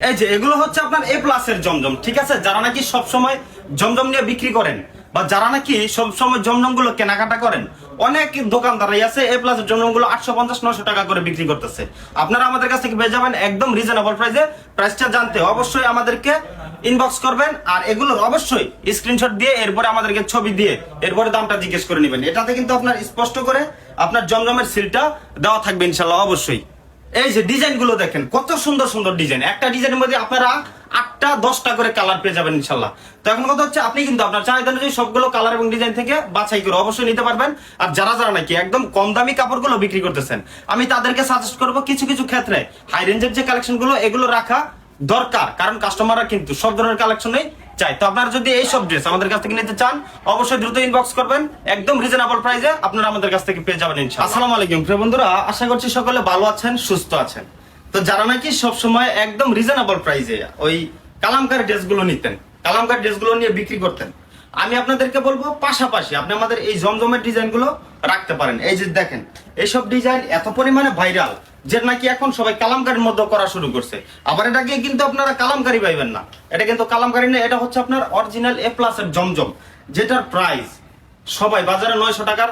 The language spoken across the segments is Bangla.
এই যে, এগুলো হচ্ছে আপনার এ প্লাসের জমজম, ঠিক আছে? যারা নাকি সব সময় জমজম নিয়ে বিক্রি করেন বা যারা নাকি সব সময় জমজমগুলো কেনাকাটা করেন, অনেক দোকানদারাই আছে এ প্লাসের জমজমগুলো আটশো পঞ্চাশ নশো টাকা করে বিক্রি করতেছে। আপনারা আমাদের কাছ থেকে পেয়ে যাবেন একদম রিজনেবল প্রাইসে প্রাইসটা জানতে অবশ্যই আমাদেরকে ইনবক্স করবেন আর এগুলোর অবশ্যই স্ক্রিনশট দিয়ে এরপরে আমাদেরকে ছবি দিয়ে এরপরে দামটা জিজ্ঞেস করে নেবেন। এটাতে কিন্তু আপনার স্পষ্ট করে আপনার জমজমের সিলটা দেওয়া থাকবে ইনশাল্লাহ, অবশ্যই। এই যে ডিজাইনগুলো দেখেন, কত সুন্দর সুন্দর ডিজাইন একটা ডিজাইনের মধ্যে আপনারা আটটা, দশটা করে কালার পেয়ে যাবেন ইনশাল্লাহ। তো এখন কথা হচ্ছে, আপনি কিন্তু আপনার চাহিদা অনুযায়ী সবগুলো কালার এবং ডিজাইন থেকে বাছাই করে অবশ্যই নিতে পারবেন। আর যারা যারা নাকি একদম কম দামি কাপড়গুলো বিক্রি করতেছেন, আমি তাদেরকে সাজেস্ট করব কিছু কিছু ক্ষেত্রে হাই রেঞ্জের যে কালেকশনগুলো, এগুলো রাখা দরকার। কারণ কাস্টমাররা কিন্তু সব ধরনের কালেকশনই চাই। তো আপনারা যদি এই সব ড্রেস আমাদের কাছ থেকে নিতে চান, অবশ্যই দ্রুত ইনবক্স করবেন। একদম রিজনেবল প্রাইসে আপনারা আমাদের কাছ থেকে পেয়ে যাবেন ইনশাআল্লাহ। আসসালামু আলাইকুম। প্রিয় বন্ধুরা, আশা করছি সকলে ভালো আছেন, সুস্থ আছেন। তো যারা নাকি সব সময় একদম রিজনেবল প্রাইসে ওই কালামকারী ড্রেসগুলো নিতেন, কালামকারী ড্রেসগুলো নিয়ে বিক্রি করতেন, আমি আপনাদেরকে বলব পাশাপাশি আপনি আমাদের এই জমজমের ডিজাইনগুলো রাখতে পারেন। এই যে দেখেন, এইসব ডিজাইন এত পরিমাণে ভাইরাল যে নাকি এখন সবাই কালামকারীর মধ্যে করা শুরু করছে। আবার এটাকে কিন্তু আপনারা কালামকারী পাইবেন না। এটা কিন্তু কালামকারী না, এটা হচ্ছে আপনার অরিজিনাল এ প্লাসের জমজম, যেটার প্রাইস সবাই বাজারে নয়শো টাকার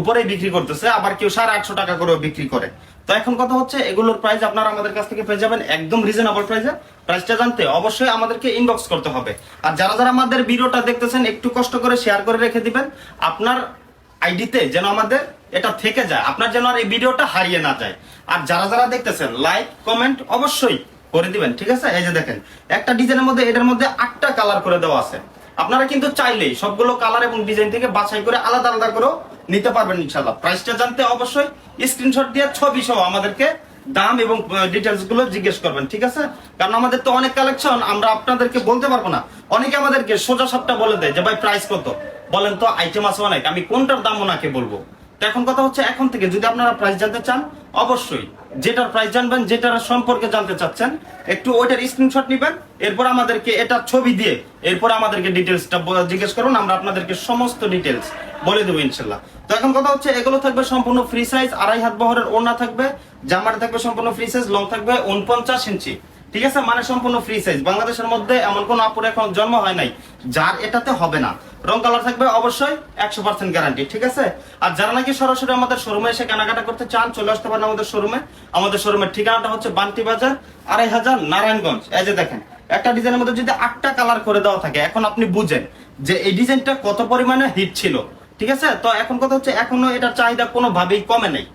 উপরেই বিক্রি করতেছে, আবার কেউ সাড়ে আটশো টাকা করেও বিক্রি করে। তো এখন কথা হচ্ছে, এগুলোর প্রাইস আপনারা আমাদের কাছ থেকে পেয়ে যাবেন, একদম রিজনেবল প্রাইসে প্রাইসটা জানতে অবশ্যই আমাদেরকে ইনবক্স করতে হবে। আর যারা যারা আমাদের ভিডিওটা দেখতেছেন, একটু কষ্ট করে শেয়ার করে রেখে দিবেন, আপনার আইডিতে যেন আমাদের এটা থেকে যায়। আপনার যেন আর এই ভিডিওটা হারিয়ে না যায়। আর যারা যারা দেখতেছেন লাইক কমেন্ট অবশ্যই করে দিবেন, ঠিক আছে? এই যে দেখেন, একটা ডিজাইনের মধ্যে, এটার মধ্যে আটটা কালার করে দেওয়া আছে। আপনারা কিন্তু চাইলেই সবগুলো কালার এবং ডিজাইন থেকে বাছাই করে আলাদা আলাদা করেও নিতে পারবেন ইনশাল্লাহ প্রাইসটা জানতে অবশ্যই স্ক্রিনশট দিয়ে ছবি সহ আমাদেরকে দাম এবং ডিটেলসগুলো জিজ্ঞেস করবেন, ঠিক আছে? কারণ আমাদের তো অনেক কালেকশন আমরা আপনাদেরকে বলতে পারব না। অনেকে আমাদেরকে সোজা সাপটা বলে দেয় যে, ভাই প্রাইস কত? বলেন তো, আইটেম আছে অনেক, আমি কোনটার দাম ওনাকে বলব? তো এখন কথা হচ্ছে এখন থেকে যদি আপনারা প্রাইস জানতে চান, অবশ্যই যেটার প্রাইস জানবেন, যেটার সম্পর্কে জানতে চাচ্ছেন, একটু ওইটার স্ক্রিনশট নিবেন, এরপর আমাদেরকে এটা ছবি দিয়ে, এরপর আমাদেরকে ডিটেলসটা জিজ্ঞেস করুন, আমরা আপনাদেরকে সমস্ত ডিটেলস বলে দেবো ইনশাল্লাহ। তো এখন কথা হচ্ছে এগুলো থাকবে সম্পূর্ণ ফ্রি সাইজ আড়াই হাত বহরের ওড়না থাকবে, জামাটা থাকবে সম্পূর্ণ ফ্রি সাইজ লং থাকবে, উনপঞ্চাশ ইঞ্চি। ঠিক আছে? মানে সম্পূর্ণ ফ্রি সাইজ বাংলাদেশের মধ্যে এমন কোন আপুর এখন জন্ম হয় নাই, যার এটাতে হবে না। রং কালার থাকবে অবশ্যই একশো পার্সেন্ট গ্যারান্টি ঠিক আছে? আর যারা নাকি সরাসরি আমাদের শোরুমে এসে কেনাকাটা করতে চান, চলে আসতে পারেন আমাদের শোরুমে আমাদের শোরুমের ঠিকানাটা হচ্ছে বান্টি বাজার, আড়াই হাজার নারায়ণগঞ্জ। এই যে দেখেন, একটা ডিজাইনের মধ্যে যদি আটটা কালার করে দেওয়া থাকে, এখন আপনি বুঝেন যে এই ডিজাইনটা কত পরিমাণে হিট ছিল, ঠিক আছে? তো এখন কথা হচ্ছে, এখনও এটার চাহিদা কোনোভাবেই কমে নেই।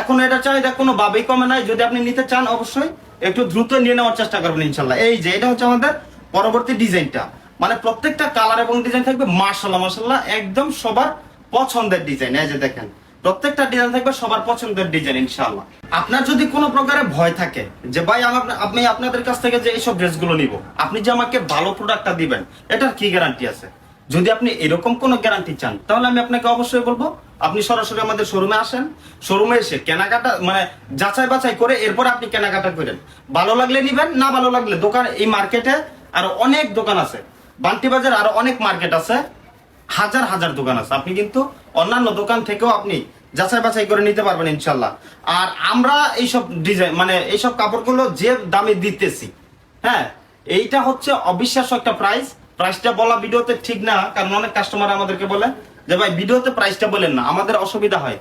এখন এটা চাহিদা কোনো ভাবেই কমে নাই। যদি আপনি নিতে চান, অবশ্যই একটু দ্রুত নিয়ে নেওয়ার চেষ্টা করবেন ইনশাল্লাহ এই যে, এটা হচ্ছে আমাদের পরবর্তী ডিজাইনটা। মানে প্রত্যেকটা কালার এবং ডিজাইন থাকবে মার্শাল্লাহ মার্শাল্লাহ একদম সবার পছন্দের ডিজাইন। এই যে দেখেন, প্রত্যেকটা ডিজাইন থাকবে সবার পছন্দের ডিজাইন ইনশাল্লাহ আপনার যদি কোনো প্রকারের ভয় থাকে যে, ভাই আপনি আপনাদের কাছ থেকে যে এইসব ড্রেসগুলো নিব, আপনি যে আমাকে ভালো প্রোডাক্টটা দিবেন, এটার কি গ্যারান্টি আছে? যদি আপনি এরকম কোনো গ্যারান্টি চান, তাহলে আমি আপনাকে অবশ্যই বলব, আপনি সরাসরি আমাদের শোরুমে আসেন শোরুমে এসে কেনাকাটা মানে যাচাই বাছাই করে এরপর আপনি কেনাকাটা করেন। ভালো লাগলে নিবেন, না ভালো লাগলে দোকান, এই মার্কেটে আরও অনেক দোকান আছে। বান্টি বাজার আরও অনেক মার্কেট আছে, হাজার হাজার দোকান আছে। আপনি কিন্তু অন্যান্য দোকান থেকেও আপনি যাচাই বাছাই করে নিতে পারবেন ইনশাল্লাহ আর আমরা এইসব ডিজাইন মানে এইসব কাপড়গুলো যে দামে দিতেছি হ্যাঁ এইটা হচ্ছে অবিশ্বাস্য একটা প্রাইস প্রাইসটা বলা ভিডিওতে ঠিক না, কারণ অনেক কাস্টমার আমাদেরকে বলে যে, ভাই, ভিডিওতে প্রাইসটা বলেন না, আমাদের অসুবিধা হয়।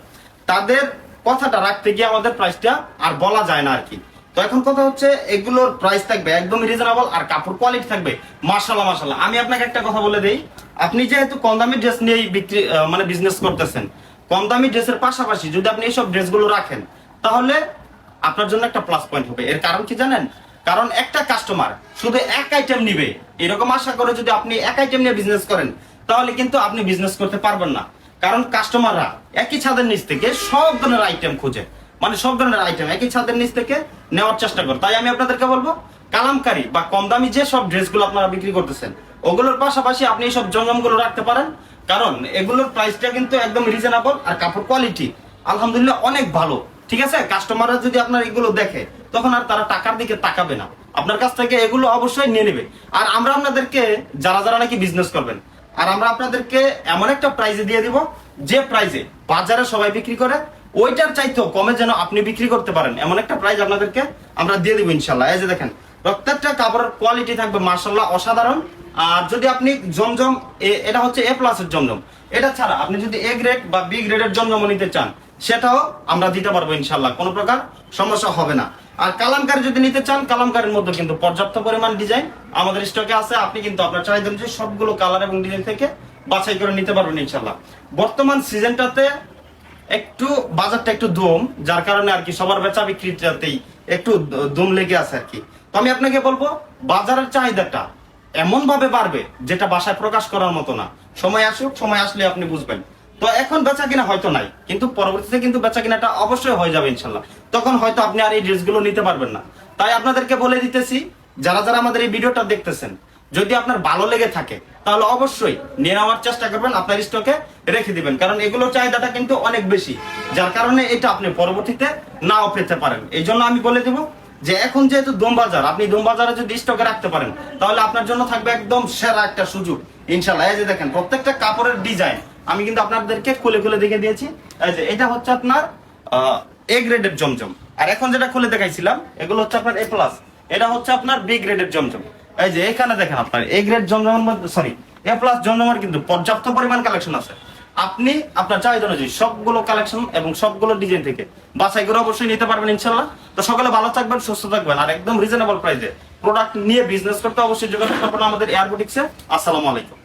তাদের কথাটা রাখতে গিয়ে আমাদের প্রাইসটা আর বলা যায় না আর কি। তো এখন কথা হচ্ছে, এগুলোর প্রাইস থাকবে একদম রিজনেবল আর কাপড় কোয়ালিটি থাকবে। মাশাল্লাহ মাশাল্লাহ আমি আপনাকে একটা কথা বলে দেই, আপনি যেহেতু কম দামি ড্রেস নিয়েই বিক্রি মানে বিজনেস করতেছেন, কম দামি ড্রেসের পাশাপাশি যদি আপনি এইসব ড্রেসগুলো রাখেন, তাহলে আপনার জন্য একটা প্লাস পয়েন্ট হবে। এর কারণ কি জানেন? কারণ একটা কাস্টমার শুধু এক আইটেম নিবে, এরকম আশা করে যদি আপনি এক আইটেম নিয়ে বিজনেস করেন, তাহলে কিন্তু আপনি বিজনেস করতে পারবেন না। কারণ কাস্টমাররা একই ছাদের নিচ থেকে সব ধরনের আইটেম খুঁজে। মানে সব ধরনের আইটেম একই ছাদের নিচ থেকে নেওয়ার চেষ্টা করে। তাই আমি আপনাদেরকে বলব, কালামকারী বা কম দামি যে সব ড্রেসগুলো আপনারা বিক্রি করতেছেন, ওগুলোর পাশাপাশি আপনি এই সব জমজমগুলো রাখতে পারেন। কারণ এগুলোর প্রাইসটা কিন্তু একদম রিজনেবল আর কাপড় কোয়ালিটি আলহামদুলিল্লাহ অনেক ভালো। ঠিক আছে? কাস্টমাররা যদি আপনার এগুলো দেখে, তখন আর তারা টাকার দিকে তাকাবে না। আপনার কাছ থেকে এগুলো অবশ্যই নিয়ে নেবে। আর আমরা আপনাদেরকে, যারা যারা নাকি বিজনেস করবেন, আর আমরা আপনাদেরকে এমন একটা প্রাইজে দিয়ে দিব, যে প্রাইজে বাজারে সবাই বিক্রি করে, ওইটার চাইতেও কমে যেন আপনি বিক্রি করতে পারেন। এমন একটা প্রাইজ আপনাদেরকে আমরা দিয়ে দিব ইনশাল্লাহ এই যে দেখেন, প্রত্যেকটা কাপড়ের কোয়ালিটি থাকবে মার্শাল্লাহ অসাধারণ। আর যদি আপনি জমজম এটা হচ্ছে এ প্লাসের জমজম। এটা ছাড়া আপনি যদি এ গ্রেড বা বি গ্রেডের জমজম নিতে চান সেটাও আমরা দিতে পারব ইনশাল্লাহ কোনো প্রকার সমস্যা হবে না। আর কালামকারি যদি নিতে চান, কালামকারির মধ্যে কিন্তু পর্যাপ্ত পরিমাণ ডিজাইন আমাদের স্টকে আছে, আপনি কিন্তু আপনার চাহিদা অনুযায়ী সবগুলো কালার এবং ডিজাইন থেকে বাছাই করে নিতে পারবেন ইনশাল্লাহ বর্তমান সিজনটাতে একটু বাজারটা একটু দম যার কারণে আর কি সবার বেচা বিক্রিটাতেই একটু দম লেগে আছে আর কি। তো আমি আপনাকে বলব, বাজারের চাহিদাটা এমন ভাবে বাড়বে, যেটা বাসায় প্রকাশ করার মতো না। সময় আসুক, সময় আসলে আপনি বুঝবেন। তো এখন বেচা কিনা হয়তো নাই, কিন্তু পরবর্তীতে কিন্তু বেচা কিনাটা অবশ্যই হয়ে যাবে ইনশাল্লাহ। তখন হয়তো আপনি আর এই ড্রেসগুলো নিতে পারবেন না। তাই আপনাদেরকে বলে দিতেছি, যারা যারা আমাদের এই ভিডিওটা দেখতেছেন, যদি আপনার ভালো লেগে থাকে, তাহলে অবশ্যই নিয়ে নেওয়ার চেষ্টা করবেন, আপনার স্টকে রেখে দিবেন। কারণ এগুলোর চাহিদাটা কিন্তু অনেক বেশি, যার কারণে এটা আপনি পরবর্তীতে নাও পেতে পারেন। এই জন্য আমি বলে দেব যে এখন যেহেতু দোম বাজার আপনি দোম বাজারে যদি স্টকে রাখতে পারেন, তাহলে আপনার জন্য থাকবে একদম সেরা একটা সুযোগ, ইনশাল্লাহ। এই যে দেখেন, প্রত্যেকটা কাপড়ের ডিজাইন আমি কিন্তু আপনাদেরকে খুলে খুলে দেখে দিয়েছি। এই যে, এটা হচ্ছে আপনার এ গ্রেডের জমজম। আর এখন যেটা খুলে দেখাইছিলাম, এগুলো হচ্ছে আপনার এ প্লাস এটা হচ্ছে আপনার বি গ্রেডের জমজম। এই যে, এখানে দেখেন আপনার এ গ্রেড জমজমের মধ্যে সরি এ প্লাস জমজমের কিন্তু পর্যাপ্ত পরিমাণ কালেকশন আছে। আপনি আপনার চাহিদা অনুযায়ী সবগুলো কালেকশন এবং সবগুলো ডিজাইন থেকে বাছাই করে অবশ্যই নিতে পারবেন ইনশাল্লাহ তো সকালে ভালো থাকবেন, সুস্থ থাকবেন। আর একদম রিজনেবল প্রাইসে প্রোডাক্ট নিয়ে বিজনেস করতে অবশ্যই যোগাযোগ করবেন আমাদের এয়ারবোটিক্সে আসসালামু আলাইকুম।